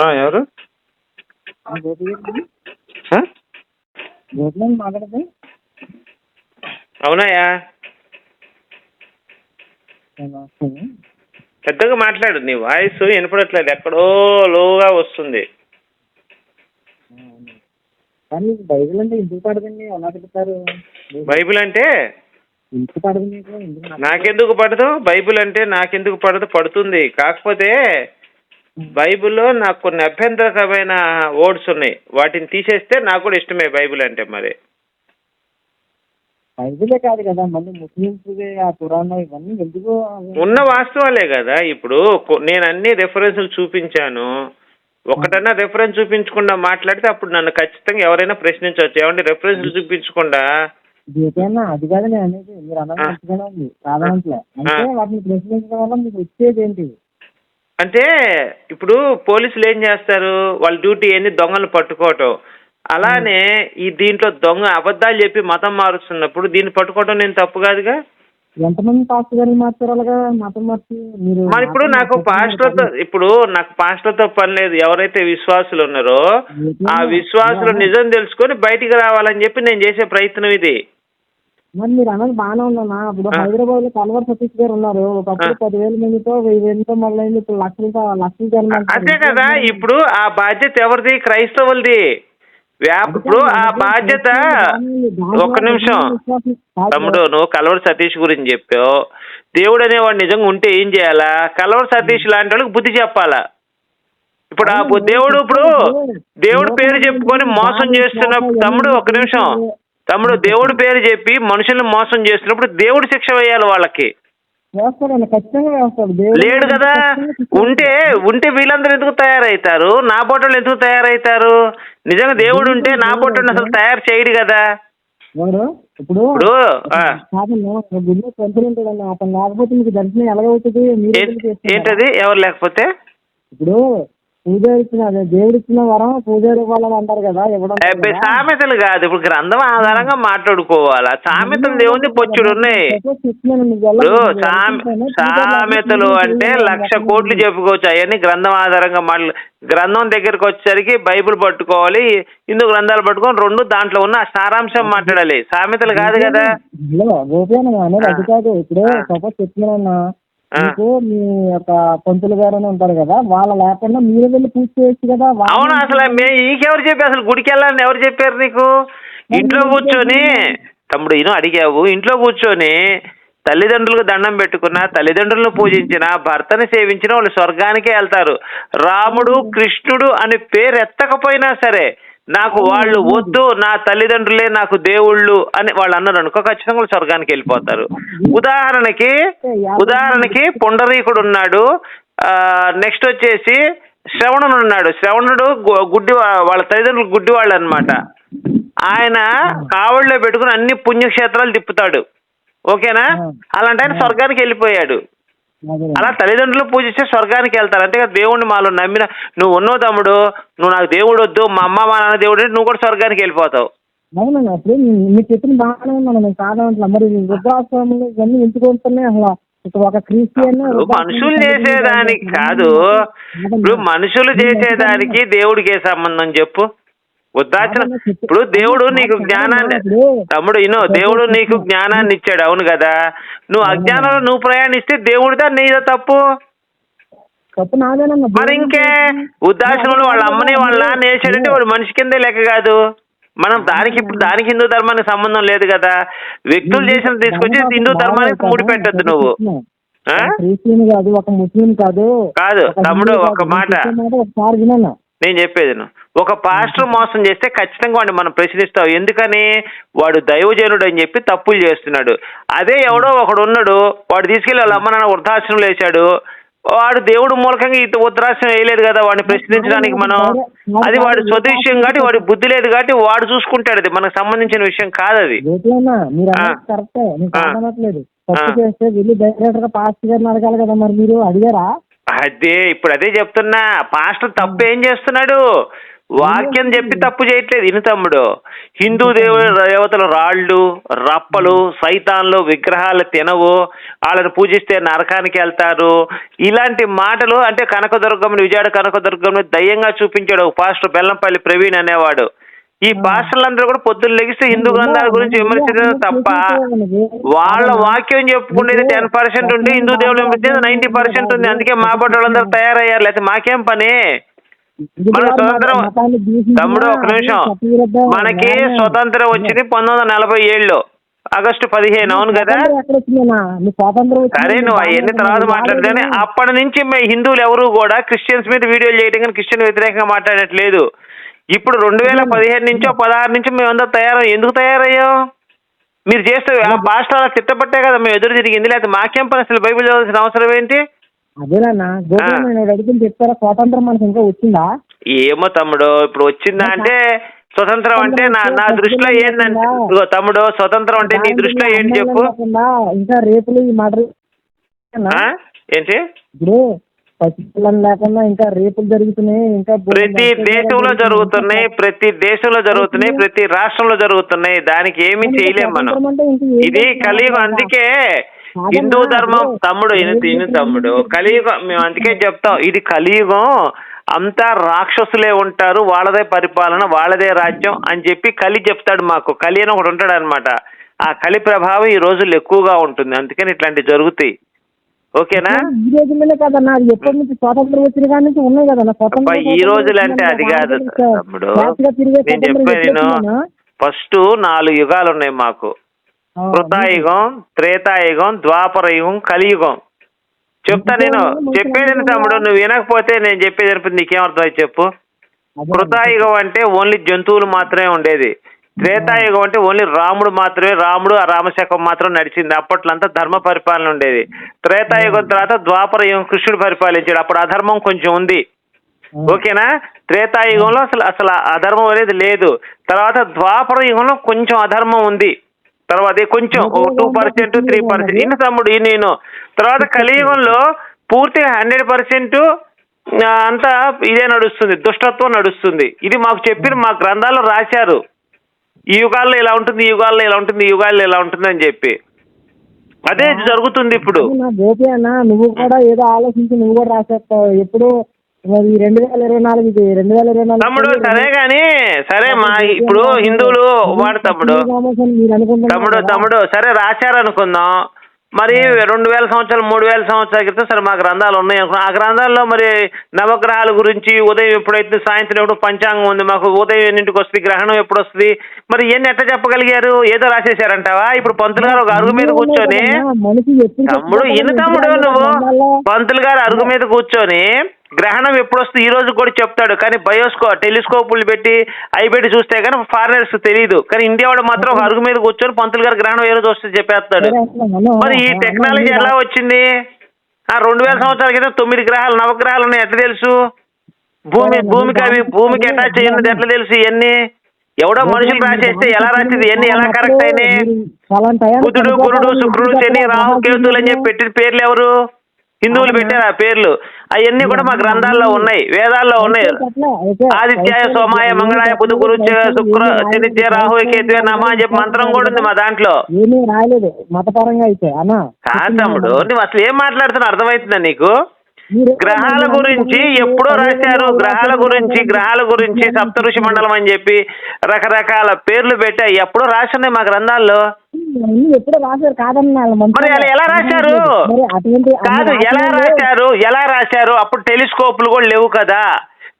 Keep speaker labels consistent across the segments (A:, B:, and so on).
A: ఎవరు?
B: మాట్లాడదు?
A: అవునాయా పెద్దగా మాట్లాడు నీ వాయిస్ వినపడట్లేదు ఎక్కడో లోగా వస్తుంది.
B: బైబిల్ అంటే ఎందుకు పడదండి? ఎలా చెప్తారు?
A: బైబిల్ అంటే? నాకెందుకు పడదు? బైబిల్ అంటే నాకెందుకు పడదు? పడుతుంది. కాకపోతే బైబిల్లో నాకు కొన్ని అభ్యంతరకరమైన వర్డ్స్ ఉన్నాయి. వాటిని తీసేస్తే నాకు కూడా ఇష్టమే బైబిల్ అంటే మరి.
B: బైబిలే కాదు కదా మళ్ళీ ముస్లిమ్స్ ఆ పురాణం ఇవన్నీ ఎందుకు
A: ఉన్న వాస్తవాలే కదా. ఇప్పుడు నేను అన్ని రెఫరెన్స్లు చూపించాను. ఒకటన్నా రెఫరెన్స్ చూపించకుండా మాట్లాడితే అప్పుడు నన్ను ఖచ్చితంగా ఎవరైనా ప్రశ్నించవచ్చు. ఏమంటే రెఫరెన్స్లు చూపించకుండా?
B: అది కాదు నేను అనేది. మీరు అన్నది ఉంది అంటే. వాటిని ప్రశ్నించడం వల్ల మీకు వచ్చేది ఏంటి?
A: అంటే ఇప్పుడు పోలీసులు ఏం చేస్తారు? వాళ్ళ డ్యూటీ ఏంది? దొంగలు పట్టుకోవటం. అలానే ఈ దీంట్లో దొంగ అబద్ధాలు చెప్పి మతం మారుస్తున్నప్పుడు దీన్ని పట్టుకోవటం నేను తప్పు కాదుగా?
B: ఎంతమంది పాస్టర్ గారిని మార్చారు అలాగా? మతం మార్చి మీరు
A: మరి ఇప్పుడు నాకు పాస్టర్తో ఇప్పుడు నాకు పాస్టర్తో పని లేదు. ఎవరైతే విశ్వాసులు ఉన్నారో ఆ విశ్వాసులు నిజం తెలుసుకొని బయటికి రావాలని చెప్పి నేను చేసే ప్రయత్నం ఇది.
B: మరి మీరు అన్నది బాగానే ఉందన్నా ఇప్పుడు. హైదరాబాద్లో కల్వర్ సతీష్ గారు ఉన్నారు. ఒకప్పుడు. పదివేల మందితో వెయ్యి వేలతో మొదలైంది ఇప్పుడు లక్షలతో లక్షలు జనం అంటారు.
A: అంతే కదా ఇప్పుడు ఆ బాధ్యత ఎవరిది? క్రైస్తవులది. ఇప్పుడు ఆ బాధ్యత ఒక్క నిమిషం. తమ్ముడు నువ్వు కలవర సతీష్ గురించి చెప్పావు. దేవుడు అనేవాడు నిజంగా ఉంటే ఏం చేయాలా? కలవర సతీష్ లాంటి వాళ్ళకి బుద్ధి చెప్పాలా? ఇప్పుడు ఆ దేవుడు ఇప్పుడు దేవుడు పేరు చెప్పుకొని మోసం చేస్తున్న తమ్ముడు ఒక్క నిమిషం. తమ్ముడు దేవుడి పేరు చెప్పి మనుషుల్ని మోసం చేస్తున్నప్పుడు దేవుడు శిక్ష వేయాలి వాళ్ళకి. లేడు కదా? ఉంటే ఉంటే వీళ్ళందరూ ఎందుకు తయారవుతారు నా బొట్టలు ఎందుకు తయారవుతారు నిజంగా దేవుడు ఉంటే నా బొట్టను అసలు తయారు చేయడు కదా?
B: ఇప్పుడు లేకపోతే?
A: ఏంటది? ఎవరు లేకపోతే?
B: ఇప్పుడు పూజారి ఇచ్చిన అదే దేవుడు ఇచ్చిన వరం పూజారి ఇవ్వాలని అంటారు కదా ఇవ్వడం
A: అబ్బే, సామెతలు కాదు ఇప్పుడు గ్రంథం ఆధారంగా మాట్లాడుకోవాలా సామెతలు దేవుని పొచ్చుడు ఉన్నాయి ఇప్పుడు సామె సామెతలు అంటే లక్ష కోట్లు చెప్పుకోవచ్చు అవన్నీ గ్రంథం ఆధారంగా మాటలు గ్రంథం దగ్గరికి వచ్చేసరికి బైబిల్ పట్టుకోవాలి హిందూ గ్రంథాలు పట్టుకొని రెండు దాంట్లో ఉన్న సారాంశం మాట్లాడాలి సామెతలు కాదు కదా
B: గోపియన్న అనేది అది కాదు ఇప్పుడు
A: ఆ.
B: సపోజ్. మీకు మీ యొక్క పంతులు గారు అని ఉంటారు కదా వాళ్ళ లేకుండా మీరు వెళ్ళి పూజ చేయొచ్చు కదా
A: అవును అసలు మే నీకెవరు చెప్పి అసలు గుడికి వెళ్ళాలని ఎవరు చెప్పారు నీకు? ఇంట్లో కూర్చొని తమ్ముడు ఈయన అడిగావు ఇంట్లో కూర్చొని తల్లిదండ్రులకు దండం పెట్టుకున్న తల్లిదండ్రులను పూజించిన భర్తని సేవించిన వాళ్ళు స్వర్గానికే వెళ్తారు. రాముడు కృష్ణుడు అని పేరు ఎత్తకపోయినా సరే నాకు వాళ్ళు వద్దు నా తల్లిదండ్రులే నాకు దేవుళ్ళు అని వాళ్ళు అన్నారు అనుకో ఖచ్చితంగా స్వర్గానికి వెళ్ళిపోతారు. ఉదాహరణకి ఉదాహరణకి పుండరీకుడు ఉన్నాడు నెక్స్ట్ వచ్చేసి శ్రవణుడు ఉన్నాడు. శ్రవణుడు గుడ్డి వాళ్ళ తల్లిదండ్రులు గుడ్డి వాళ్ళు అనమాట ఆయన కావడిలో పెట్టుకుని అన్ని పుణ్యక్షేత్రాలు తిప్పుతాడు. ఓకేనా? అలాంటి ఆయన స్వర్గానికి వెళ్ళిపోయాడు. అలా తల్లిదండ్రులు పూజిస్తే స్వర్గానికి వెళ్తారు. అంతే కదా దేవుణ్ణి మాలో నమ్మిన నువ్వు ఉన్నావు తమ్ముడు నువ్వు నాకు దేవుడు వద్దు మా అమ్మ మా నాన్న దేవుడు నువ్వు కూడా స్వర్గానికి వెళ్ళిపోతావు.
B: అవునండి అప్పుడు మీ- మీరు చెప్పిన బాగానే ఉన్నాను నేను మరి వృద్ధాశ్రమంలో ఇవన్నీ అసలు? ఒక క్రిస్టియన్
A: మనుషులు చేసేదానికి కాదు. ఇప్పుడు మనుషులు చేసేదానికి దేవుడికి ఏ సంబంధం చెప్పు. వృద్ధాశ్రమం ఇప్పుడు దేవుడు నీకు జ్ఞానాన్ని తమ్ముడు ఇనో దేవుడు నీకు జ్ఞానాన్ని ఇచ్చాడు అవును కదా? నువ్వు అజ్ఞానంలో నువ్వు ప్రయాణిస్తే దేవుడిదా నీదా తప్పు? మరి ఇంకే? వృద్ధాశ్రమంలో వాళ్ళ అమ్మని వాళ్ళ నాన్న వేసాడంటే వాడు మనిషి కిందే లెక్క కాదు. మనం దానికి ఇప్పుడు దానికి హిందూ ధర్మానికి సంబంధం లేదు కదా. వ్యక్తులు చేసిన తీసుకొచ్చి హిందూ ధర్మానికి ముడిపెట్టద్దు నువ్వు. ఆ?
B: క్రిస్టియన్ కాదు ఒక ముస్లిం కాదు.
A: కాదు తమ్ముడు ఒక. మాట.
B: నేను
A: చెప్పేది విను. ఒక పాస్టర్ మోసం చేస్తే ఖచ్చితంగా వాడిని మనం ప్రశ్నిస్తాం. ఎందుకని? వాడు దైవజనుడు అని చెప్పి తప్పులు చేస్తున్నాడు. అదే ఎవడో ఒకడు ఉన్నాడు. వాడు తీసుకెళ్ళి వాళ్ళ అమ్మ నాన్న వృద్ధాశ్రమంలో వేశాడు. వాడు దేవుడు మూలకంగా ఈ ఉత్తరాశ్రమం వేయలేదు కదా వాడిని ప్రశ్నించడానికి మనం? అది వాడి స్వదేశం కాబట్టి వాడి బుద్ధి లేదు కాబట్టి వాడు చూసుకుంటాడు అది. మనకు సంబంధించిన విషయం కాదు అది
B: అడగాలి కదా మరి మీరు? అడిగారా?
A: అదే ఇప్పుడు అదే చెప్తున్నా. పాస్టర్ తప్పు ఏం చేస్తున్నాడు? వాక్యం చెప్పి తప్పు చేయట్లేదు. ఇను తమ్ముడు హిందూ దేవుడు దేవతలు రాళ్ళు రప్పలు సైతాన్లు విగ్రహాలు తినవు. వాళ్ళని పూజిస్తే నరకానికి వెళ్తారు. ఇలాంటి మాటలు అంటే కనకదుర్గమ్మని విజయవాడ కనకదుర్గమ్మని దయ్యంగా చూపించాడు ఒక పాస్టర్ బెల్లంపల్లి ప్రవీణ్ అనేవాడు. ఈ పాస్టర్లందరూ కూడా పొద్దున్న లెగిస్తే హిందూ గ్రంథాల గురించి విమర్శించడం తప్ప వాళ్ళ వాక్యం చెప్పుకునేది టెన్ పర్సెంట్ ఉంటే హిందూ దేవుడు విమర్శించేది నైన్టీ పర్సెంట్ ఉంది. అందుకే మా వాళ్ళందరూ తయారయ్యారు. లేకపోతే మాకేం పని? తమ్ముడు ఒక నిమిషం. మనకి స్వతంత్రం వచ్చింది పంతొమ్మిది వందల నలభై ఏళ్ళు ఆగస్టు పదిహేను అవును కదా? సరే నువ్వు అవన్నీ తర్వాత. మాట్లాడితేనే. అప్పటి నుంచి మీ హిందువులు ఎవరు కూడా క్రిస్టియన్స్ మీద వీడియోలు చేయడం కానీ క్రిస్టియన్ వ్యతిరేకంగా మాట్లాడట్లేదు. ఇప్పుడు రెండు వేల పదిహేను నుంచో పదహారు నుంచి మేమందరూ తయారు ఎందుకు తయారయ్యాం? మీరు చేస్తే ఆ అలా తిట్టబట్టే కదా మేము ఎదురు తిరిగింది. లేకపోతే మాకేం పని అసలు బైబిల్ చదవాల్సిన అవసరం ఏంటి?
B: అదేనా గోకులం
A: ఆ.
B: నేను చెప్తారా? స్వాతంత్రం మనకి ఇంకా వచ్చిందా?
A: ఏమో తమ్ముడు ఇప్పుడు వచ్చిందా అంటే స్వతంత్రం అంటే నా నా దృష్టిలో ఏందంటే ఇదిగో తమ్ముడు స్వతంత్రం అంటే నీ దృష్టిలో ఏంటి చెప్పు.
B: ఇంకా రేపులు ఈ
A: ఆ? ఏంటి?
B: ఇప్పుడు లేకుండా ఇంకా రేపులు జరుగుతున్నాయి ఇంకా
A: ప్రతి దేశంలో జరుగుతున్నాయి ప్రతి దేశంలో జరుగుతున్నాయి ప్రతి రాష్ట్రంలో జరుగుతున్నాయి దానికి ఏమీ చేయలేం మనం. ఇది కలియుగం? అందుకే హిందూ ధర్మం. తమ్ముడు ఇను తమ్ముడు. కలియుగం మేము అందుకే చెప్తాం ఇది కలియుగం అంతా రాక్షసులే ఉంటారు వాళ్ళదే పరిపాలన వాళ్ళదే రాజ్యం అని చెప్పి కలి చెప్తాడు మాకు. కలి అని ఒకటి ఉంటాడు అనమాట ఆ కలి ప్రభావం ఈ రోజుల్లో ఎక్కువగా ఉంటుంది. అందుకని ఇట్లాంటివి జరుగుతాయి. ఓకేనా?
B: ఈ రోజుల్లోనే కదన్నా అది ఎప్పటి నుంచి స్వాతంత్రం వచ్చిన కాడి నుంచి ఉన్నాయి కదన్నా స్వాతంత్రం
A: ఈ రోజులు అంటే అది కాదు తమ్ముడు. నేను చెప్పాను? ఫస్ట్ నాలుగు యుగాలు ఉన్నాయి మాకు. కృతాయుగం త్రేతాయుగం ద్వాపర యుగం కలియుగం. చెప్తా నేను. చెప్పేది తమ్ముడు? నువ్వు వినకపోతే నేను చెప్పేది నీకేం అర్థమైంది చెప్పు. కృతాయుగం అంటే ఓన్లీ జంతువులు మాత్రమే ఉండేది. త్రేతాయుగం అంటే ఓన్లీ రాముడు మాత్రమే రాముడు ఆ రామశకం మాత్రం నడిచింది. అప్పట్లో అంతా ధర్మ పరిపాలన ఉండేది. త్రేతాయుగం తర్వాత ద్వాపర యుగం కృష్ణుడు పరిపాలించాడు. అప్పుడు అధర్మం కొంచెం ఉంది. ఓకేనా? త్రేతాయుగంలో అసలు అసలు అధర్మం అనేది లేదు. తర్వాత ద్వాపర యుగంలో కొంచెం అధర్మం ఉంది. తర్వాత కొంచెం టూ పర్సెంట్ త్రీ పర్సెంట్ ఇన్ని తమ్ముడు ఈ నేను. తర్వాత కలియుగంలో పూర్తిగా హండ్రెడ్ పర్సెంట్ అంతా ఇదే నడుస్తుంది దుష్టత్వం నడుస్తుంది. ఇది మాకు చెప్పిన మా గ్రంథాల్లో రాశారు. ఈ యుగాల్లో ఇలా ఉంటుంది ఈ యుగాల్లో ఇలా ఉంటుంది ఈ యుగాల్లో ఇలా ఉంటుంది అని చెప్పి. అదే జరుగుతుంది ఇప్పుడు.
B: నువ్వు కూడా ఏదో ఆలోచించి నువ్వు కూడా రాసేస్తావు. ఎప్పుడు మరి రెండు వేల ఇరవై నాలుగు ఇది రెండు వేల ఇరవై నాలుగు
A: తమ్ముడు సరే గాని సరే మా ఇప్పుడు హిందువులు వాడు తమ్ముడు. తమ్ముడు? తమ్ముడు సరే రాశారనుకుందాం మరి రెండు వేల సంవత్సరాలు మూడు వేల సంవత్సరాల క్రితం సరే మా గ్రంథాలు ఉన్నాయి అనుకో ఆ గ్రంథాల్లో మరి నవగ్రహాల గురించి ఉదయం ఎప్పుడైతే సాయంత్రం ఎప్పుడు పంచాంగం ఉంది మాకు ఉదయం ఎన్నింటికి వస్తుంది గ్రహణం ఎప్పుడు వస్తుంది మరి ఇవన్నీ ఎట్లా చెప్పగలిగారు? ఏదో రాసేసారంటావా ఇప్పుడు పంతులు గారు ఒక అరుగు మీద కూర్చొని తమ్ముడు
B: ఎందుకు
A: తమ్ముడు నువ్వు? పంతులు గారు అరుగు మీద కూర్చొని గ్రహణం ఎప్పుడు వస్తుంది ఈ రోజు కూడా చెప్తాడు. కానీ బయోస్కో టెలిస్కోపులు పెట్టి అవి పెట్టి చూస్తే కానీ ఫారినర్స్ తెలియదు కానీ ఇండియా వాడు మాత్రం ఒక అరుగు మీద కూర్చొని పంతులు గారు గ్రహణం ఏ రోజు వస్తుంది చెప్పేస్తాడు. మరి ఈ టెక్నాలజీ ఎలా వచ్చింది? ఆ రెండు వేల సంవత్సరాల క్రితం తొమ్మిది గ్రహాలు నవగ్రహాలు ఉన్నాయి ఎట్లా తెలుసు? భూమి భూమికి అవి భూమికి అటాచ్ అయ్యింది ఎట్లా తెలుసు ఇవన్నీ ఎవడో మనుషులు రాసేస్తే ఎలా రాసింది? ఇవన్నీ ఎలా కరెక్ట్ అయినాయి? బుధుడు గురుడు శుక్రుడు శని రాహు కేతులు అని చెప్పి పెట్టిన పేర్లు ఎవరు? హిందువులు పెట్టారు ఆ పేర్లు. అవన్నీ కూడా మా గ్రంథాల్లో ఉన్నాయి వేదాల్లో ఉన్నాయి. ఆదిత్యాయ సోమాయ మంగళాయ బుధ
B: చెప్పలేదు,
A: గురు చ-
B: అయితే
A: శుక్ర
B: రాయలేదు.
A: రాహు కేతువే నమ అని చెప్పి మంత్రం కూడా ఉంది మా దాంట్లో.
B: రాయలేదు మతపరంగా అయితే అన్న.
A: కాదు తమ్ముడు నువ్వు అసలు ఏం మాట్లాడుతున్నావు అర్థమవుతుందా నీకు? గ్రహాల గురించి ఎప్పుడో రాశారు గ్రహాల గురించి గ్రహాల గురించి సప్త ఋషి మండలం అని చెప్పి రకరకాల పేర్లు పెట్టాయి ఎప్పుడో రాసున్నాయి మా గ్రంథాల్లో.
B: ఎప్పుడో రాశారు
A: అలా ఎలా రాశారు? కాదు ఎలా
B: రాశారు.
A: ఎలా రాశారు? అప్పుడు టెలిస్కోప్లు కూడా లేవు కదా.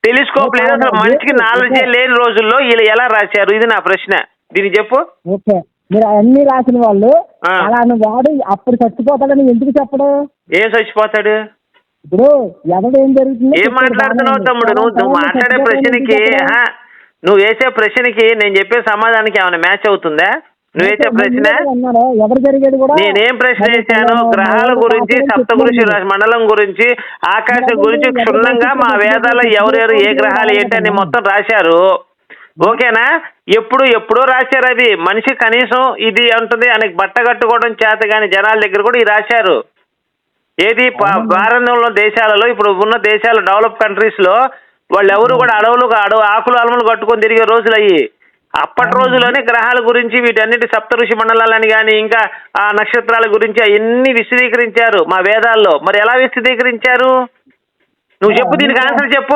A: టెలిస్కోప్ లేదు అసలు మనిషికి నాలెడ్జే లేని రోజుల్లో వీళ్ళు ఎలా రాశారు? ఇది నా ప్రశ్న. దీనికి చెప్పు.
B: ఓకే. మీరు అన్ని రాసిన వాళ్ళు
A: ఆ.
B: అలాంటి వాడు అప్పుడు చచ్చిపోతాడని ఎందుకు చెప్పడం?
A: ఏం చచ్చిపోతాడు?
B: ఇప్పుడు ఎవడు ఏం జరుగుతుందో
A: ఏం మాట్లాడుతున్నావు. తమ్ముడు? నువ్వు నువ్వు మాట్లాడే ప్రశ్నకి నువ్వు వేసే ప్రశ్నకి నేను చెప్పే సమాధానానికి ఏమైనా మ్యాచ్ అవుతుందా? ప్రశ్న? నేనేం ప్రశ్న వేశాను
B: మనం-
A: గ్రహాల గురించి. రా- మండలం గురించి ఆకాశం గురించి క్షుణ్ణంగా మా వేదాల్లో ఎవరెవరు ఏ గ్రహాలు ఏంటి అని మొత్తం రాశారు. ఓకేనా? ఎప్పుడు ఎప్పుడో రాశారు అది. మనిషి కనీసం ఇది అంటుంది ఆయనకి బట్ట కట్టుకోవడం చేత కానీ జనాల దగ్గర కూడా ఇది రాశారు. ఏది భారతంలో దేశాలలో ఇప్పుడు ఉన్న దేశాలు డెవలప్ కంట్రీస్లో వాళ్ళు ఎవరు కూడా అడవులు అడవు ఆకులు అలములు కట్టుకొని తిరిగే రోజులు అయ్యి. అప్పటి రోజుల్లోనే గ్రహాల గురించి వీటన్నిటి సప్త ఋషి మండలాలని కానీ ఇంకా ఆ నక్షత్రాల గురించి అవన్నీ విశదీకరించారు మా వేదాల్లో. మరి ఎలా విశదీకరించారు? నువ్వు చెప్పు దీనికి ఆన్సర్ చెప్పు.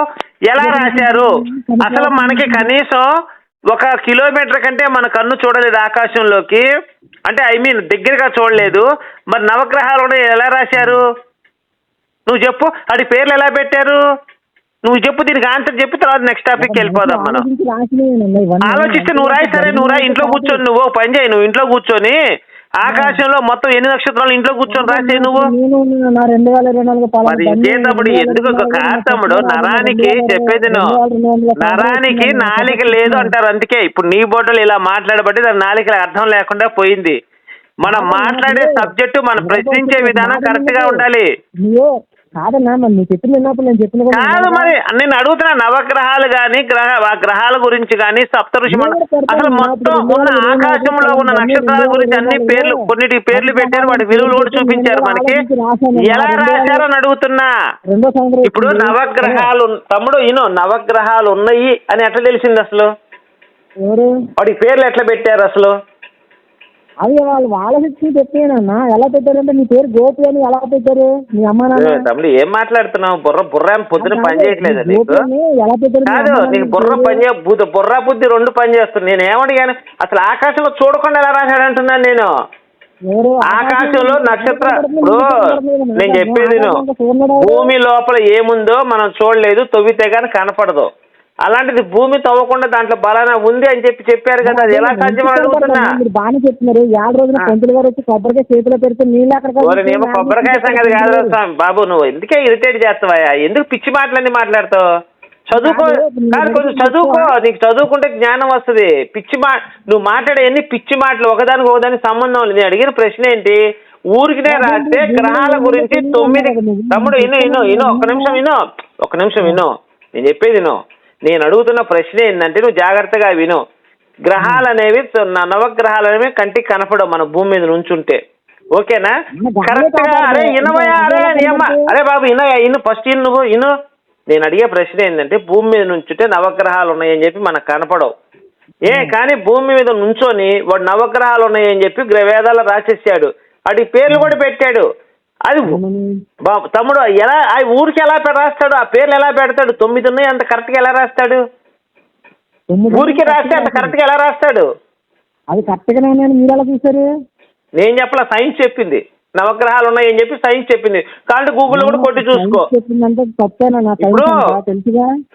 A: ఎలా రాశారు? అసలు మనకి కనీసం ఒక కిలోమీటర్ కంటే మన కన్ను చూడలేదు ఆకాశంలోకి. అంటే ఐ మీన్ దగ్గరగా చూడలేదు. మరి నవగ్రహాలు ఎలా రాశారు? నువ్వు చెప్పు వాటి పేర్లు ఎలా పెట్టారు? నువ్వు చెప్పు దీనికి ఆన్సర్ చెప్పి తర్వాత నెక్స్ట్ టాపిక్కి వెళ్ళిపోదాం మనం. ఆలోచిస్తే నువ్వు రాయి సరే నువ్వు రాయి ఇంట్లో కూర్చొని నువ్వు పని చేయి నువ్వు ఇంట్లో కూర్చొని ఆకాశంలో మొత్తం ఎన్ని నక్షత్రాలు ఇంట్లో కూర్చొని రాసే నువ్వు? మరి
B: వేల
A: ఎందుకు తమ్ముడు నరానికి చెప్పేది నరానికి నాలిక లేదు అంటారు అందుకే. ఇప్పుడు నీ బోటలు ఇలా మాట్లాడబట్టి దాని నాలిక అర్థం లేకుండా పోయింది. మనం మాట్లాడే సబ్జెక్టు మనం ప్రశ్నించే విధానం కరెక్ట్గా ఉండాలి.
B: కాదన్నా మరి నువ్వు చెప్పిన విన్నప్పుడు నేను చెప్పిన కూడా
A: కాదు మరి నేను అడుగుతున్నా నవగ్రహాలు గాని గ్రహ ఆ గ్రహాల గురించి గాని సప్తఋషి మండ- అసలు మొత్తం ఉన్న ఆకాశంలో ఉన్న నక్షత్రాల గురించి అన్ని పేర్లు కొన్నిటి పేర్లు పెట్టారు వాటి విలువలు కూడా చూపించారు మనకి. ఎలా రాశారో అని అడుగుతున్నా. ఇప్పుడు నవగ్రహాలు తమ్ముడు ఇనో నవగ్రహాలు ఉన్నాయి అని ఎట్లా తెలిసింది అసలు? వాటికి పేర్లు ఎట్లా పెట్టారు అసలు?
B: అది వాళ్ళు వాళ్ళ శిక్షణ పెట్టానన్నా. ఎలా పెట్టారంటే నీ పేరు గోపి అని ఎలా పెట్టారు? మీ అమ్మ నాన్న.
A: తమ్ముడు ఏం మాట్లాడుతున్నావు? బుర్ర బుర్ర ఏం పొద్దున పని చేయట్లేదు నీకు?
B: ఎలా పెట్టారు?
A: కాదు నీకు బుర్ర? పని బుద్ధ బుర్ర బుద్ధి రెండు పని చేస్తుంది. నేను ఏమడిగాను? అసలు ఆకాశంలో చూడకుండా ఎలా రాశాడు అంటున్నాను నేను? ఆకాశంలో నక్షత్ర ఇప్పుడు నేను చెప్పేది భూమి లోపల ఏముందో మనం చూడలేదు. తవ్వితే కానీ కనపడదు. అలాంటిది భూమి తవ్వకుండా దాంట్లో బలానా ఉంది అని చెప్పి చెప్పారు కదా అది ఎలా సాధ్యం అడుగుతున్నా
B: బాగానే చెప్తున్నారు. ఏడు రోజున పంతులు గారు వచ్చి కొబ్బరికాయ చేతిలో పెడితే నీళ్ళు అక్కడ
A: కొబ్బరికాయ సంగతి కాదు స్వామి బాబు నువ్వు ఎందుకే ఇరిటేట్ చేస్తావా ఎందుకు పిచ్చి మాటలన్నీ మాట్లాడతావు? చదువుకో. కాదు కొంచెం చదువుకో. నీకు చదువుకుంటే జ్ఞానం వస్తుంది. పిచ్చి మా నువ్వు మాట్లాడే ఎన్ని పిచ్చి మాటలు. ఒకదానికి ఒకదానికి సంబంధం లేదు. నేను అడిగిన ప్రశ్న ఏంటి? ఊరికినే రాస్తే గ్రహాల గురించి తొమ్మిది తమ్ముడు ఇను ఇను ఇను ఒక్క నిమిషం విను ఒక్క నిమిషం విను నేను చెప్పేది విను నేను అడుగుతున్న ప్రశ్న ఏంటంటే నువ్వు జాగ్రత్తగా విను. గ్రహాలు అనేవి నవగ్రహాలు అనేవి కంటికి కనపడవు మన భూమి మీద నుంచుంటే. ఓకేనా? కరెక్ట్గా? అరే ఇనవయ్యా అరే అరే బాబు ఇనయా ఇను ఫస్ట్ ఇను నువ్వు ఇను నేను అడిగే ప్రశ్న ఏంటంటే భూమి మీద నుంచుంటే నవగ్రహాలు ఉన్నాయని చెప్పి మనకు కనపడవు. ఏ కానీ భూమి మీద నుంచొని వాడు నవగ్రహాలు ఉన్నాయని చెప్పి వేదాల్లో రాసేసాడు. వాటి పేర్లు కూడా పెట్టాడు. అది బాబు తమ్ముడు ఎలా ఆ ఊరికి ఎలా రాస్తాడు? ఆ పేర్లు ఎలా పెడతాడు? తొమ్మిది ఉన్నాయి అంత కరెక్ట్గా ఎలా రాస్తాడు? ఊరికి రాస్తే అంత కరెక్ట్గా ఎలా రాస్తాడు?
B: అది కరెక్ట్ గానే ఉన్నాయని మీరు ఎలా చూసారు
A: నేను చెప్పలా సైన్స్ చెప్పింది. నవగ్రహాలు ఉన్నాయని చెప్పి సైన్స్ చెప్పింది. కాబట్టి గూగుల్ కూడా కొట్టి చూసుకో. ఇప్పుడు-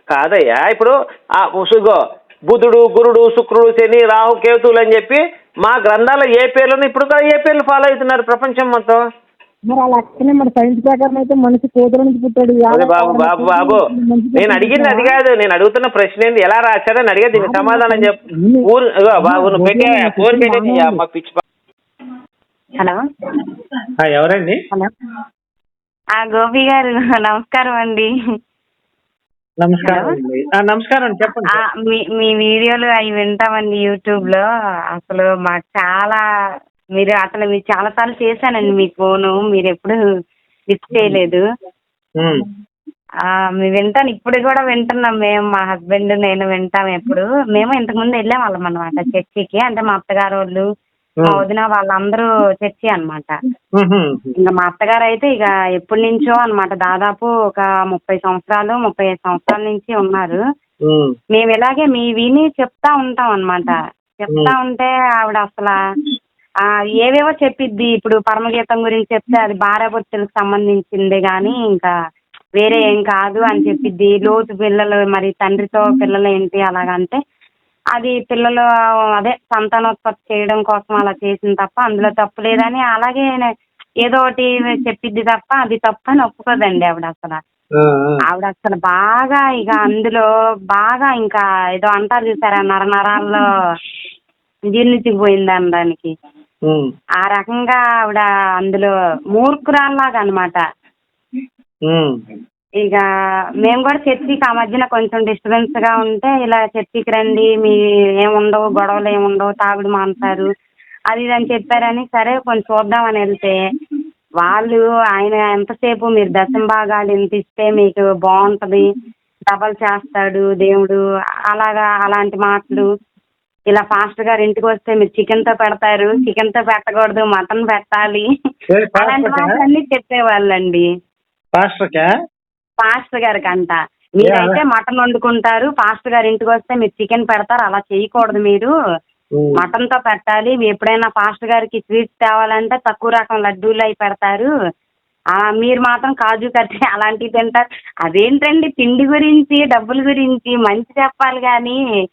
A: కాదయ్యా ఇప్పుడు ఆ ఉసుగో బుధుడు గురుడు శుక్రుడు శని రాహు కేతువులు అని చెప్పి మా గ్రంథాల్లో ఏ పేర్లను ఇప్పుడు కూడా ఏ పేర్లు ఫాలో అవుతున్నారు ప్రపంచం మొత్తం?
B: మరి అలా అక్కనే మరి సైన్స్ ప్రకారం అయితే మనిషి కోతుల నుంచి పుట్టాడు
A: అదే బాబు బాబు బాబు. నేను అడిగింది అది కాదు. నేను అడుగుతున్న ప్రశ్న ఏంది? ఎలా రాశాడని అడిగా దీనికి సమాధానం చెప్పు ఊరు ఇగో బాబు నువ్వు పెట్టే ఫోన్ పెట్టేది అమ్మ పిచ్చి ప-
C: హలో.
A: ఆ, ఎవరండి?
C: హలో. ఆ గోపి గారు నమస్కారం అండి.
A: నమస్కారం అండి. ఆ, నమస్కారం చెప్పండి.
C: ఆ, మీ మీ వీడియోలు అవి వింటామండి యూట్యూబ్లో అసలు మాకు చాలా మీరు అసలు మీరు చాలా సార్లు చేశానండి మీ ఫోను. మీరు ఎప్పుడు లిఫ్ట్ చేయలేదు. మేము వింటాను ఇప్పుడు కూడా వింటున్నాం. మేము మా హస్బెండ్ నేను వింటాం ఎప్పుడు. మేము ఇంతకు ముందు వెళ్ళాం వాళ్ళం అనమాట చర్చికి. అంటే మా అత్తగారు వాళ్ళు మా వదిన వాళ్ళందరూ చర్చి అన్నమాట.
A: ఉహుం.
C: ఇంకా మా అత్తగారు అయితే ఇక ఎప్పటి నుంచో అన్నమాట. దాదాపు ఒక ముప్పై సంవత్సరాలు ముప్పై ఐదు సంవత్సరాల నుంచి ఉన్నారు. మేము ఇలాగే మీ విని చెప్తా ఉంటాం అన్నమాట. చెప్తా ఉంటే ఆవిడ అసలు ఏవేవో చెప్పిద్ది ఇప్పుడు పరమగీతం గురించి చెప్తే అది భార్యాభర్తలకు సంబంధించింది కానీ ఇంకా వేరే ఏం కాదు అని చెప్పిద్ది లోతు పిల్లలు మరి తండ్రితో పిల్లలు ఏంటి అలాగంటే అది పిల్లలు అదే సంతానోత్పత్తి చేయడం కోసం అలా చేసింది తప్ప అందులో తప్పు లేదని అలాగే ఏదో ఒకటి చెప్పిద్ది తప్ప అది తప్పు అని ఒప్పుకోదండి ఆవిడ అసలు. ఆవిడ అసలు బాగా ఇక అందులో బాగా ఇంకా ఏదో అంటారు చూసారా నర నరాల్లో జీర్ణించుకుపోయింది అనడానికి. ఆ రకంగా ఆవిడ అందులో మూర్ఖురాల్లాగా అనమాట. ఇక మేము కూడా చర్చికి ఆ మధ్యన కొంచెం డిస్టర్బెన్స్గా ఉంటే ఇలా చర్చికి రండి మీ ఏముండవు గొడవలు ఏముండవు తాగుడు మాంటారు అది ఇది అని చెప్పారని సరే కొంచెం చూద్దామని వెళ్తే వాళ్ళు ఆయన ఎంతసేపు మీరు దశం భాగాలు ఎంత ఇస్తే మీకు బాగుంటది డబల్ చేస్తాడు దేవుడు అలాగా అలాంటి మాటలు ఇలా పాస్టర్ గారు ఇంటికి వస్తే మీరు చికెన్తో పెడతారు. చికెన్తో పెట్టకూడదు. మటన్ పెట్టాలి. అలాంటి? మాటలన్నీ చెప్పేవాళ్ళండి. పాస్టర్ గారికి అంట మీరైతే మటన్ వండుకుంటారు. పాస్టర్ గారు ఇంటికి వస్తే మీరు చికెన్ పెడతారు. అలా చేయకూడదు మీరు. మటన్తో పెట్టాలి. ఎప్పుడైనా పాస్టర్ గారికి స్వీట్స్ తేవాలంటే తక్కువ రకం లడ్డూలు అవి పెడతారు. ఆ మీరు మాత్రం కాజు కట్టి అలాంటివి తింటారు. అదేంటండి? తిండి గురించి డబ్బుల గురించి మంచి చెప్పాలి కానీ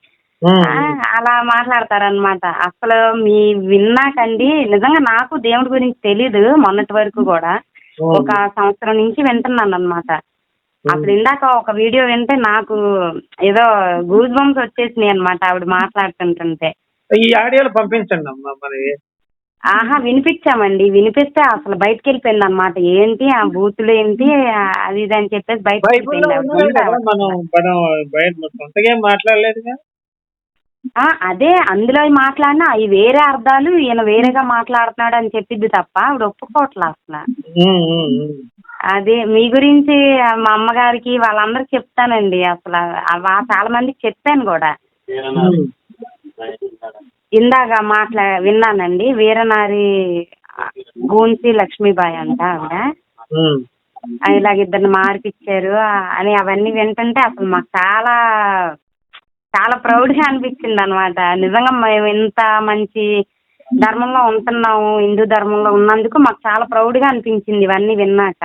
C: అలా మాట్లాడతారనమాట అసలు మీ విన్నాకండి నిజంగా నాకు దేవుడి గురించి తెలీదు మొన్నటి వరకు కూడా. ఒక సంవత్సరం నుంచి వింటున్నాను అనమాట అప్పుడు ఇందాక ఒక వీడియో వింటే నాకు ఏదో గూజ్ బంప్స్ వచ్చేసినాయి అనమాట ఆవిడ మాట్లాడుతుంటుంటే.
D: ఈ ఆడియోలు పంపించండి అమ్మా మరి.
C: ఆహా వినిపించామండి. వినిపిస్తే అసలు బయటకు వెళ్ళిపోయింది అనమాట ఏంటి ఆ బూతులు ఏంటి అది ఇది అని చెప్పేసి.
D: మనం మనం బయట సొంతగా ఏం మాట్లాడలేదుగా?
C: ఆ, అదే అందులో మాట్లాడినా అవి వేరే అర్థాలు ఈయన వేరేగా మాట్లాడుతున్నాడు అని చెప్పింది తప్ప ఆవిడ ఒప్పుకోవట్లే అసలు. అదే మీ గురించి మా అమ్మగారికి వాళ్ళందరికి చెప్తానండి అసలు. చాలా మందికి చెప్పాను కూడా. ఇందాక మాట్లా విన్నానండి వీరనారి గూన్సి లక్ష్మీబాయి అంట ఆవిడ. ఇలాగ ఇద్దరిని మార్పిచ్చారు అని అవన్నీ వింటుంటే అసలు మాకు చాలా చాలా ప్రౌడ్గా అనిపించింది అనమాట నిజంగా మేము ఇంత మంచి ధర్మంలో ఉంటున్నాము హిందూ ధర్మంలో ఉన్నందుకు మాకు చాలా ప్రౌడ్గా అనిపించింది ఇవన్నీ విన్నాక.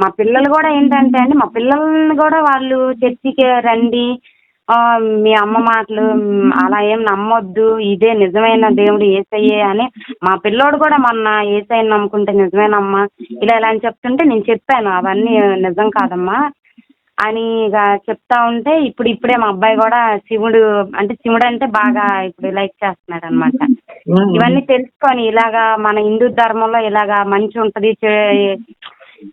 C: మా పిల్లలు కూడా ఏంటంటే అండి మా పిల్లల్ని కూడా వాళ్ళు చర్చికి రండి ఆ, మీ అమ్మ మాటలు అలా ఏం నమ్మొద్దు ఇదే నిజమైన దేవుడు ఏసయ్యే అని మా పిల్లోడు కూడా మొన్న ఏసయ్యని నమ్ముకుంటే నిజమేనమ్మా ఇలా ఇలా అని చెప్తుంటే నేను చెప్పాను అవన్నీ నిజం కాదమ్మా. అని ఇక చెప్తా ఉంటే ఇప్పుడు ఇప్పుడే మా అబ్బాయి కూడా శివుడు అంటే శివుడు అంటే బాగా ఇప్పుడు లైక్ చేస్తున్నాడు అనమాట. ఇవన్నీ తెలుసుకొని ఇలాగా మన హిందూ ధర్మంలో ఇలాగా మంచి ఉంటది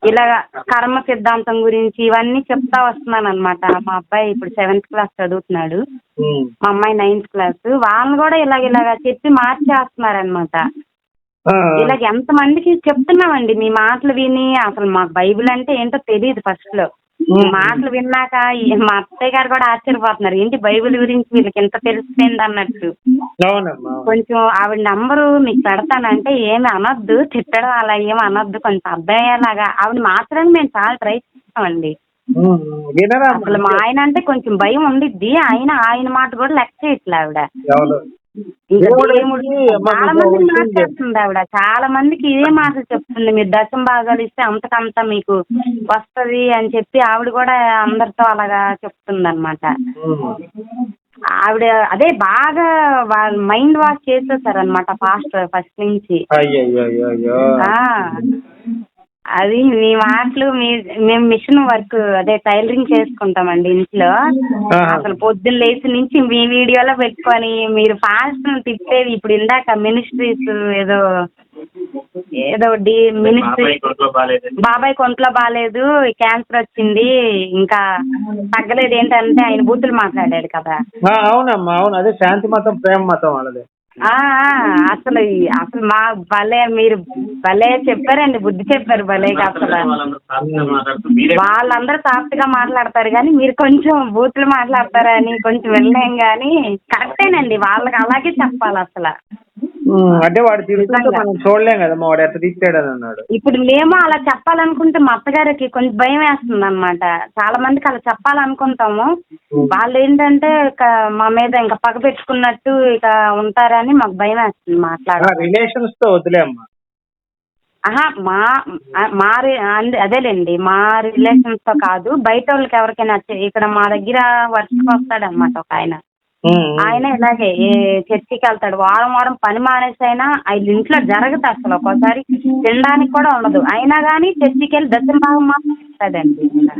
C: ఇలాగా కర్మ సిద్ధాంతం గురించి ఇవన్నీ చెప్తా వస్తున్నాను అనమాట మా అబ్బాయి ఇప్పుడు సెవెంత్ క్లాస్ చదువుతున్నాడు. మా అమ్మాయి నైన్త్ క్లాస్ వాళ్ళని కూడా ఇలాగ ఇలాగ చెప్పి మార్చేస్తున్నారు అనమాట. ఇలాగ ఎంత మందికి చెప్తున్నామండి మీ మాటలు విని అసలు మాకు బైబిల్ అంటే ఏంటో తెలియదు ఫస్ట్లో మాటలు విన్నాక మా అత్తయ్య గారు కూడా ఆశ్చర్యపోతున్నారు. ఏంటి బైబిల్ గురించి వీళ్ళకి ఎంత తెలిసిపోయింది అన్నట్టు. కొంచెం ఆవిడ నంబరు మీకు పెడతానంటే ఏమి అనొద్దు తిట్టడం అలా ఏమి అనొద్దు కొంచెం అర్థమయ్యేలాగా ఆవిడ మార్చడానికి మేము చాలా ట్రై చేస్తామండి? అసలు మా ఆయన అంటే కొంచెం భయం ఉండిద్ది ఆయన ఆయన మాట కూడా లెక్క చేయట్లే ఆవిడ. చాలా. మాట్లాడుతుంది ఆవిడ. చాలా మందికి ఇదే మాట చెప్తుంది. మీరు దశం భాగాలు ఇస్తే అంతకంత మీకు వస్తది అని చెప్పి ఆవిడ కూడా అందరితో అలాగా చెప్తుంది అనమాట. ఆవిడ అదే బాగా మైండ్ వాష్ చేసేసారనమాట ఫాస్ట్ ఫస్ట్ నుంచి. అది మీ మాటలు మీ మేము మిషన్ వర్క్ అదే టైలరింగ్ చేసుకుంటామండి ఇంట్లో. అసలు పొద్దున్న లేచి నుంచి మీ వీడియోలో పెట్టుకొని మీరు ఫాస్ట్ తిప్పేది ఇప్పుడు ఇందాక మినిస్ట్రీస్ ఏదో ఏదో డి మినిస్ట్రీ బాబాయ్ కొంట్లో బాగాలేదు క్యాన్సర్ వచ్చింది ఇంకా తగ్గలేదు ఏంటంటే ఆయన బూతులు మాట్లాడాడు కదా.
D: ఆ, అవునమ్మా అవును అదే శాంతి మతం ప్రేమ మతం వాళ్ళది.
C: అసలు అసలు మా భలే మీరు భలే చెప్పారండి బుద్ధి చెప్పారు భలేగా అసలు వాళ్ళందరూ సాఫ్ట్గా మాట్లాడతారు కానీ మీరు కొంచెం బూతులు మాట్లాడతారని కొంచెం వెళ్ళలేం కానీ కరెక్టేనండి వాళ్ళకి అలాగే చెప్పాలి అసలు.
D: అంటే వాడు తిరుగుతుంటే
C: నిజంగా.
D: మనం చూడలేం కదమ్మా వాడు తీస్తాడని అన్నాడు.
C: ఇప్పుడు మేము అలా చెప్పాలనుకుంటే మా అత్తగారికి కొంచెం భయం వేస్తుంది అనమాట చాలా మందికి అలా చెప్పాలనుకుంటాము. వాళ్ళు ఏంటంటే ఇక మా మీద ఇంకా పగ పెట్టుకున్నట్టు ఇక ఉంటారని మాకు భయం వేస్తుంది మాట్లాడాలి
D: రిలేషన్స్తో వదిలే అమ్మా.
C: ఆహా మా మా అదేలేండి. మా రిలేషన్స్తో కాదు బయట వాళ్ళకి ఎవరికైనా ఇక్కడ మా దగ్గర వర్షకు వస్తాడు అనమాట ఒక ఆయన. ఆయన ఇలాగే ఏ చర్చికి వెళ్తాడు. వారం వారం పని మానేసి అయినా ఆయన ఇంట్లో జరగదు అసలు. ఒక్కోసారి తినడానికి కూడా ఉండదు. అయినా కానీ చర్చికి వెళ్ళి దశమ భాగం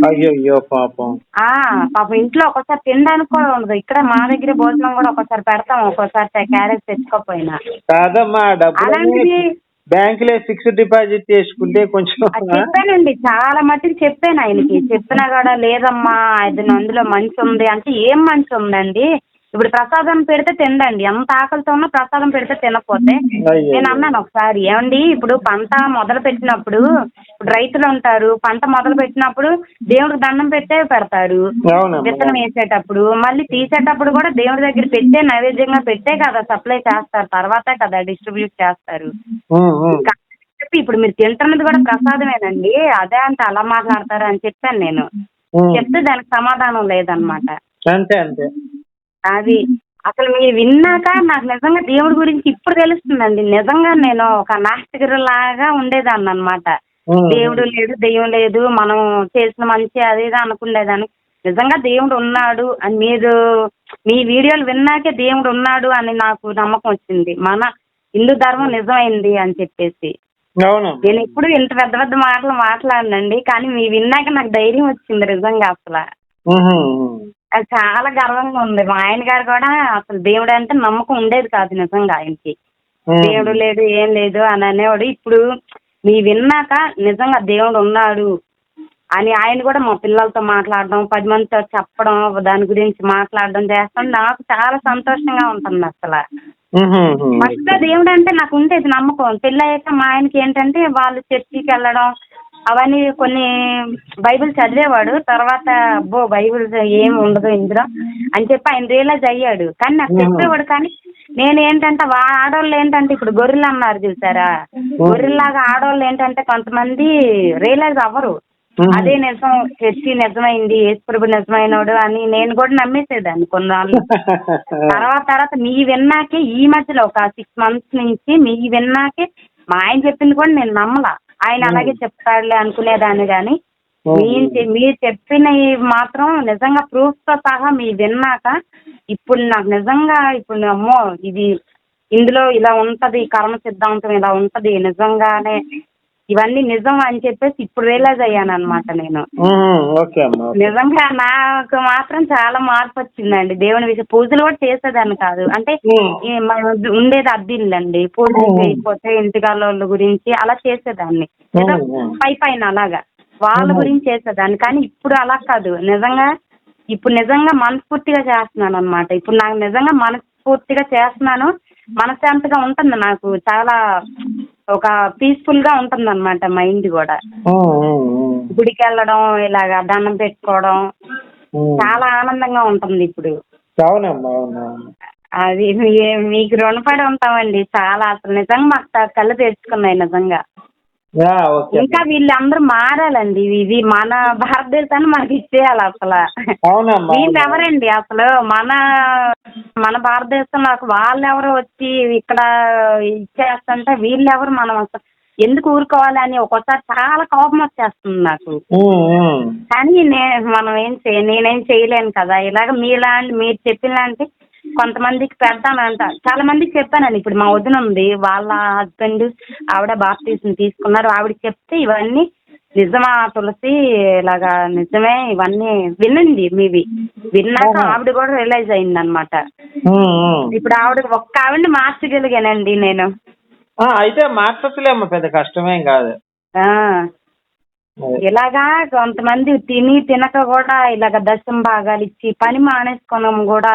D: అయ్యో పాపం.
C: ఆ పాపం ఇంట్లో ఒక్కోసారి తినడానికి కూడా ఉండదు. ఇక్కడ మా దగ్గర భోజనం కూడా ఒక్కోసారి పెడతాం. ఒక్కోసారి క్యారేజ్ తెచ్చుకోపోయినా అలాంటిది
D: బ్యాంకులో ఫిక్స్డ్ డిపాజిట్ చేసుకుంటే కొంచెం
C: అది చెప్పానండి చాలా మట్టుకు చెప్పాను ఆయనకి. చెప్పినా కూడా లేదమ్మా అది అందులో మంచి ఉంది అంటే ఏం మంచి ఉందండి? ఇప్పుడు ప్రసాదం పెడితే తిండండి ఎంత ఆకలితో ఉన్నా ప్రసాదం పెడితే తినకపోతే. నేను అన్నాను ఒకసారి ఏమండి ఇప్పుడు పంట మొదలు పెట్టినప్పుడు ఇప్పుడు రైతులు ఉంటారు పంట మొదలు పెట్టినప్పుడు దేవుడికి దండం పెట్టే పెడతారు. విత్తనం వేసేటప్పుడు మళ్ళీ తీసేటప్పుడు కూడా దేవుడి దగ్గర పెట్టే నైవేద్యంగా పెట్టే కదా సప్లై చేస్తారు. తర్వాతే కదా డిస్ట్రిబ్యూట్ చేస్తారు. చెప్పి ఇప్పుడు మీరు తింటున్నది కూడా ప్రసాదమేనండి. అదే అంటే అలా మాట్లాడతారు అని చెప్పాను నేను. చెప్తే దానికి సమాధానం లేదనమాట
D: అంతే అంతే.
C: అది అసలు మీరు విన్నాక నాకు నిజంగా దేవుడి గురించి ఇప్పుడు తెలుస్తుందండి. నిజంగా నేను ఒక నాస్తికులాగా ఉండేదాన్ని అనమాట. దేవుడు లేడు దెయ్యం లేదు మనం చేసిన మంచి అది ఇది అనుకునేదాన్ని. నిజంగా దేవుడు ఉన్నాడు అని మీరు మీ వీడియోలు విన్నాకే దేవుడు ఉన్నాడు అని నాకు నమ్మకం వచ్చింది. మన హిందూ ధర్మం నిజమైంది అని చెప్పేసి. నేను ఎప్పుడు ఇంత పెద్ద పెద్ద మాటలు మాట్లాడనండి. కానీ మీ విన్నాక నాకు ధైర్యం వచ్చింది నిజంగా అసలు. చాలా గర్వంగా ఉంది. మా ఆయన గారు కూడా అసలు దేవుడు అంటే నమ్మకం ఉండేది కాదు నిజంగా ఆయనకి. దేవుడు లేడు ఏం లేదు అని అనేవాడు. ఇప్పుడు మీ విన్నాక నిజంగా దేవుడు ఉన్నాడు అని ఆయన కూడా మా పిల్లలతో మాట్లాడడం పది మందితో చెప్పడం దాని గురించి మాట్లాడడం చేస్తాం నాకు చాలా సంతోషంగా ఉంటుంది అసలు. ఫస్ట్ దేవుడు అంటే నాకు ఉండేది నమ్మకం. పెళ్ళి అయ్యాక మా ఆయనకి ఏంటంటే వాళ్ళు చర్చికి వెళ్ళడం అవన్నీ కొన్ని బైబిల్ చదివేవాడు తర్వాత అబ్బో బైబిల్ ఏం ఉండదు ఇందులో అని చెప్పి ఆయన రియలైజ్ అయ్యాడు. కానీ నాకు చెప్పేవాడు కానీ నేను ఏంటంటే వా ఆడవాళ్ళు ఏంటంటే ఇప్పుడు గొర్రెలు అన్నారు చూసారా? గొర్రెల్లాగా ఆడవాళ్ళు ఏంటంటే కొంతమంది రియలైజ్ అవ్వరు. అదే నిజం చర్చి నిజమైంది యేసుప్రభు నిజమైనోడు అని నేను కూడా నమ్మేసేదాన్ని కొన్నాళ్ళు. తర్వాత తర్వాత మీ విన్నాకే ఈ మధ్యలో ఒక సిక్స్ మంత్స్ నుంచి మీ విన్నాకే మా ఆయన చెప్పింది కూడా నేను నమ్మలా. ఆయన అలాగే చెప్తాడులే అనుకునేదాన్ని కానీ మీరు చె- మీరు చెప్పినవి మాత్రం నిజంగా ప్రూఫ్తో సహా మీ విన్నాక ఇప్పుడు నాకు నిజంగా ఇప్పుడు అమ్మో ఇది ఇందులో ఇలా ఉంటది కర్మ సిద్ధాంతం ఇలా ఉంటది నిజంగానే ఇవన్నీ నిజం అని చెప్పేసి ఇప్పుడు రియలైజ్ అయ్యాను అనమాట నేను.
D: ఓకే అమ్మా.
C: నిజంగా నాకు మాత్రం చాలా మార్పు వచ్చిందండి. దేవుని విషయం పూజలు కూడా చేసేదాన్ని కాదు. అంటే
D: ఉమ్.
C: ఈ మన ఉండేది అద్దిల్లండి పూజలు
D: ఉమ్.
C: చేయకపోతే ఇంటికాళ్ళ గురించి అలా చేసేదాన్ని. ఏదో. పై పైన అలాగా. వాళ్ళ. గురించి చేసేదాన్ని. కానీ ఇప్పుడు అలా కాదు. నిజంగా ఇప్పుడు నిజంగా మనస్ఫూర్తిగా చేస్తున్నాను అనమాట ఇప్పుడు నాకు నిజంగా మనస్ఫూర్తిగా చేస్తున్నాను. మనశ్శాంతిగా ఉంటుంది నాకు. చాలా ఒక పీస్ఫుల్గా ఉంటుంది అనమాట మైండ్ కూడా. గుడికి వెళ్ళడం ఇలాగా దండం పెట్టుకోవడం. చాలా ఆనందంగా ఉంటుంది ఇప్పుడు. అది మీకు రుణపడి ఉంటామండి. చాలా అసలు నిజంగా మాకు కళ్ళు తెరుచుకున్నాయి నిజంగా. ఇంకా వీళ్ళందరూ మారాలండి. ఇది మన భారతదేశాన్ని మనకి ఇచ్చేయాలి అసలు. వీళ్ళు. ఎవరండి అసలు? మన మన భారతదేశంలో అసలు వాళ్ళు ఎవరు వచ్చి ఇక్కడ ఇచ్చేస్తుంటే వీళ్ళు ఎవరు మనం అసలు ఎందుకు ఊరుకోవాలి అని ఒక్కోసారి చాలా కోపం వచ్చేస్తుంది నాకు. కానీ నే మనం ఏం చేయ నేనేం చేయలేను కదా. ఇలాగ మీలాంటి మీరు చెప్పినలాంటి కొంతమందికి పెడతానంట. చాలా మందికి చెప్పానండి. ఇప్పుడు మా వదిన ఉంది. వాళ్ళ హస్బెండ్ ఆవిడ బాప్తీసం తీసుకున్నారు. ఆవిడకి చెప్తే ఇవన్నీ నిజమా తులసి? ఇలాగా నిజమే? ఇవన్నీ వినండి మీవి. విన్నాక. ఆవిడ కూడా రియలైజ్ అయింది అనమాట. ఇప్పుడు ఆవిడ ఒక్క ఆవిడని మార్చగలిగానండి నేను.
D: అయితే మార్చట్లేమ్మా పెద్ద కష్టమేం కాదు.
C: ఇలాగా కొంతమంది తిని తినక కూడా ఇలాగ దశం భాగాలు ఇచ్చి పని మానేసుకోవడం కూడా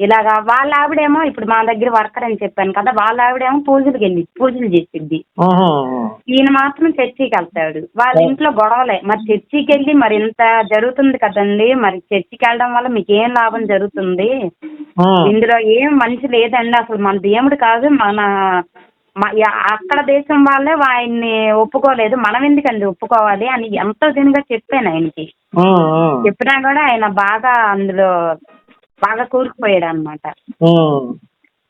C: ఇలాగా వాళ్ళ ఆవిడేమో ఇప్పుడు మా దగ్గర వర్కర్ అని చెప్పాను కదా వాళ్ళ ఆవిడేమో పూజలకు వెళ్ళి పూజలు చేసిద్ది.
D: ఉహు, ఉహు.
C: ఈయన మాత్రం చర్చికి వెళ్తాడు. వాళ్ళ ఇంట్లో గొడవలే. మరి చర్చికి వెళ్ళి మరి ఇంత జరుగుతుంది కదండి మరి చర్చికి వెళ్ళడం వల్ల మీకు ఏం లాభం జరుగుతుంది. ఇందులో ఏం మంచి లేదండి అసలు. మన దేవుడు కాదు మన అక్కడ దేశం వాళ్ళే ఆయన్ని ఒప్పుకోలేదు. మనం ఎందుకండి ఒప్పుకోవాలి అని ఎంతో దీనిగా చెప్పాను ఆయనకి. చెప్పినా కూడా ఆయన బాగా అందులో బాగా కూరుకుపోయాడు అనమాట.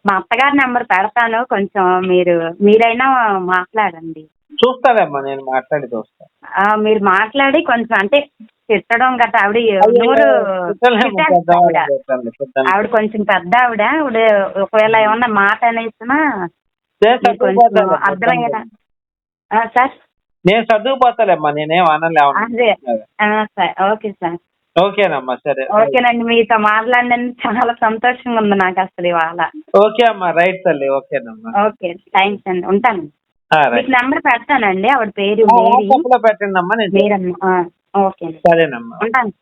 C: మా అత్తగారి నెంబర్ పెడతాను కొంచెం మీరు మీరైనా మాట్లాడండి.
D: చూస్తాలేమ్మా నేను మాట్లాడి చూస్తా.
C: మీరు మాట్లాడి కొంచెం అంటే తిట్టడం గట్రా ఆవిడ నూరు ఆవిడ. కొంచెం పెద్ద ఆవిడ ఆవిడ ఒకవేళ ఏమన్నా మాట అనేసినా కొంచెం అర్థమయ్యేలా సార్?
D: నేను చదువుకోతాలేమ్మా నేనేం
C: సార్ ఓకే సార్.
D: ఓకేనమ్మా సరే
C: ఓకేనండి మీతో మాట్లాడినందుకు చాలా సంతోషంగా ఉంది నాకు అసలు ఇవాళ
D: ఓకే అమ్మా రైట్ తల్లి ఓకేనమ్మా
C: ఓకే థ్యాంక్స్ అండి ఉంటాను మీకు నెంబర్ పెడతానండి ఆవిడ పేరు
D: పెట్టండి అమ్మా నేను
C: ఓకే
D: సరేనమ్మా
C: ఉంటాను.